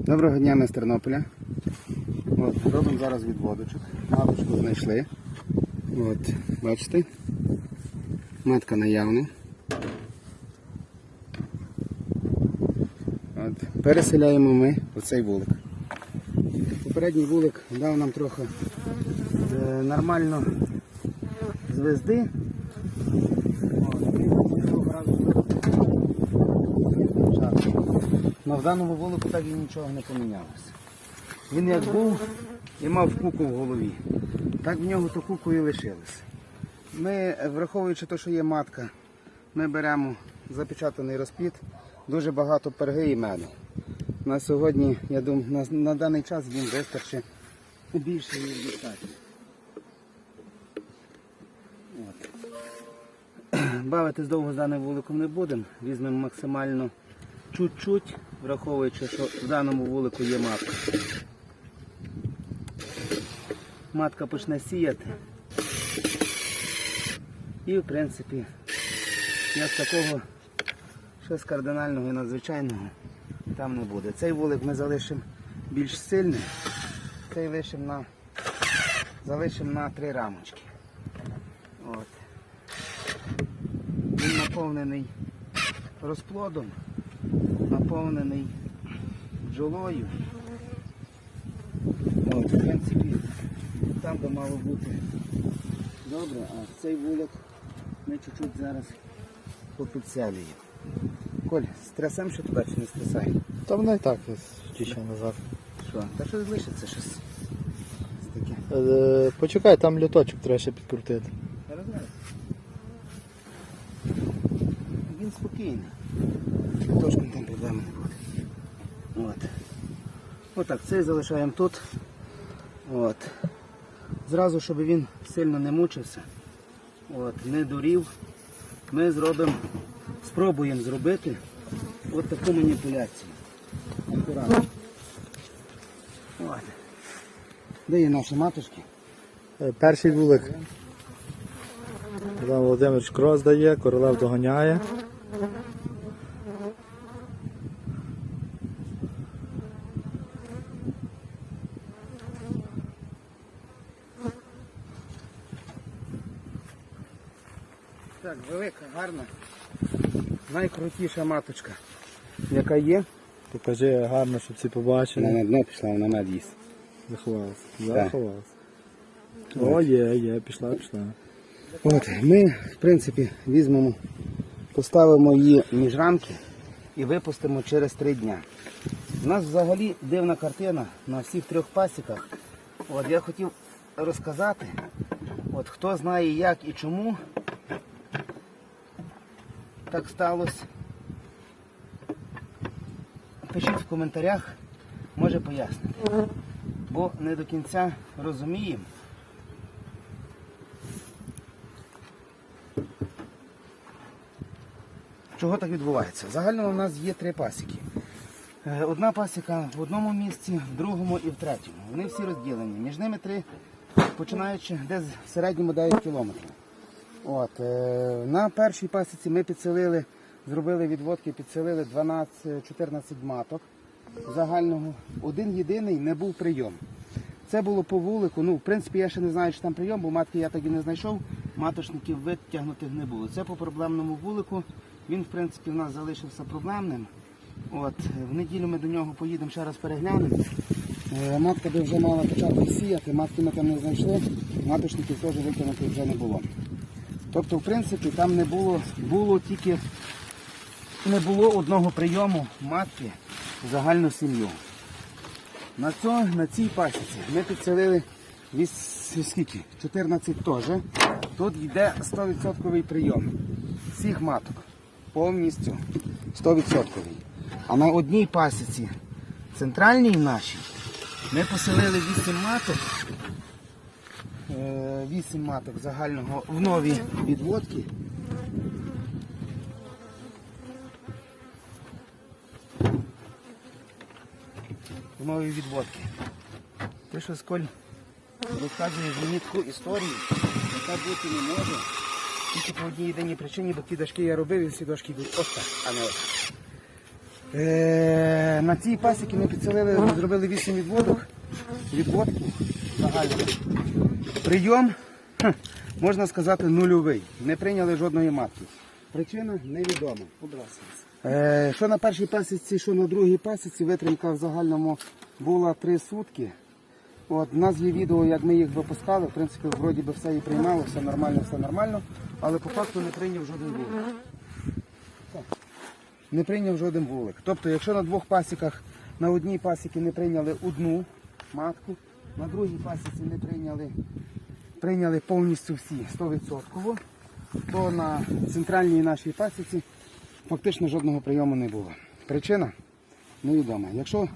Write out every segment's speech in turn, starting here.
Доброго дня, ми з Тернополя. От, робимо зараз відводочок. Маточку знайшли. От, бачите? Матка наявна. От, переселяємо ми оцей вулик. Попередній вулик дав нам трохи е, нормально звезди. От, і цього разу жарко. Но в даному вулику так і нічого не помінялося. Він як був і мав куку в голові, так в нього то куку і лишилося. Ми, враховуючи те, що є матка, ми беремо запечатаний розплід, дуже багато перги і меду. На сьогодні, я думаю, на, на даний час він вистачить більше, ніж достатньо. Бавитись довго з даним вуликом не будемо. Візьмемо максимально чуть-чуть, враховуючи, що в даному вулику є матка. Матка почне сіяти. І в принципі, як такого щось кардинального і надзвичайного там не буде. Цей вулик ми залишимо більш сильним, цей лишимо на, залишимо на три рамочки. От. Він наповнений розплодом, наповнений бджолою. От, в принципі, там би мало бути добре, а цей вулик ми чуть-чуть зараз попідселюємо. Коль, стрясемо ще туди чи не стрясаємо? Та воно і так тіше назад. Що? Та щось лишиться щось. Таке. Е, Почекай, там люточок треба ще підкрутити. Зараз зараз. Він спокійний. Точком там проблеми не буде. От. Отак, цей залишаємо тут. От. Зразу, щоб він сильно не мучився, от, не дурів, ми зробимо, спробуємо зробити от таку маніпуляцію. Акуратно. От. Де є наші матушки? Е, Перший вулик. Богдан Володимирович крос дає, королев доганяє. Так, велика, гарна. Найкрутіша маточка, яка є. Покажи гарно, щоб всі Вона побачили. на дно пішла, вона мед їсть. Заховалася. Заховалася. О, є, є, пішла, пішла. От, ми, в принципі, візьмемо, поставимо її між рамки і випустимо через три дня. У нас взагалі дивна картина на всіх трьох пасіках. От я хотів розказати, от хто знає як і чому так сталося. Пишіть в коментарях, може пояснити. Бо не до кінця розуміємо. Чого так відбувається? Загально у нас є три пасіки. Е, Одна пасіка в одному місці, в другому і в третьому. Вони всі розділені. Між ними три, починаючи десь в середньому 9 кілометрів. От, е, на першій пасіці ми підселили, зробили відводки, підселили 12-14 маток загального. Один єдиний не був прийом. Це було по вулику. Ну, в принципі, я ще не знаю, чи там прийом, бо матки я так і не знайшов. Маточників витягнутих не було. Це по проблемному вулику. Він, в принципі, в нас залишився проблемним. От, в неділю ми до нього поїдемо ще раз переглянемо. Е, Матка би вже мала почати сіяти, матки ми там не знайшли, маточників теж витягнути вже не було. Тобто, в принципі, там не було, було тільки не було одного прийому матки в загальну сім'ю. На, цьо, на цій пасіці ми підселили скільки? 14 теж. Тут йде 100% прийом всіх маток. Повністю 100%. А на одній пасіці, центральній нашій, ми поселили 8 маток. 8 маток загального в нові відводки. В нові відводки. Ти що, Сколь, розказуєш мені таку історію, яка бути не може. Тільки по одній єдиній причині, бо ті дошки я робив і всі дошки йдуть ось так, а не ось. Е, Е, на цій пасіки ми підселили, зробили 8 відводок. Відводку загально. Прийом, можна сказати, нульовий. Не прийняли жодної матки. Причина невідома. Е, що на першій пасіці, що на другій пасіці, витримка в загальному була 3 сутки. От, у нас є відео, як ми їх випускали. В принципі, вроді би все і приймало, все нормально, все нормально. Але по факту не прийняв жоден вулик. Не прийняв жоден вулик. Тобто, якщо на двох пасіках, на одній пасіці не прийняли одну матку, на другій пасіці не прийняли, прийняли повністю всі 100%, то на центральній нашій пасіці фактично жодного прийому не було. Причина невідома. Якщо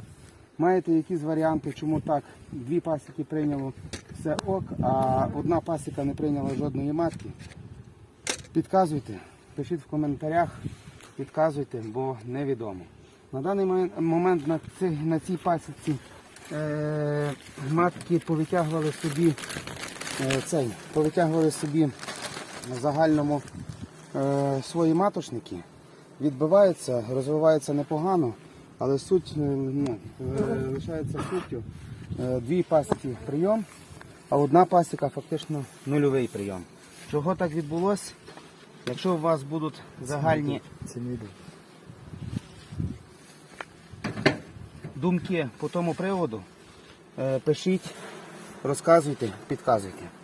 маєте якісь варіанти, чому так, дві пасіки прийняло все ок, а одна пасіка не прийняла жодної матки, підказуйте, пишіть в коментарях, підказуйте, бо невідомо. На даний момент на, цій, пасіці матки повитягували собі е, цей, повитягували собі в загальному е, свої маточники, відбиваються, розвиваються непогано, але суть е, ну, е, лишається суттю. Е, дві пасіки прийом, а одна пасіка фактично нульовий прийом. Чого так відбулося? Якщо у вас будуть загальні Це не йде. Думки по тому приводу, е, пишіть, розказуйте, підказуйте.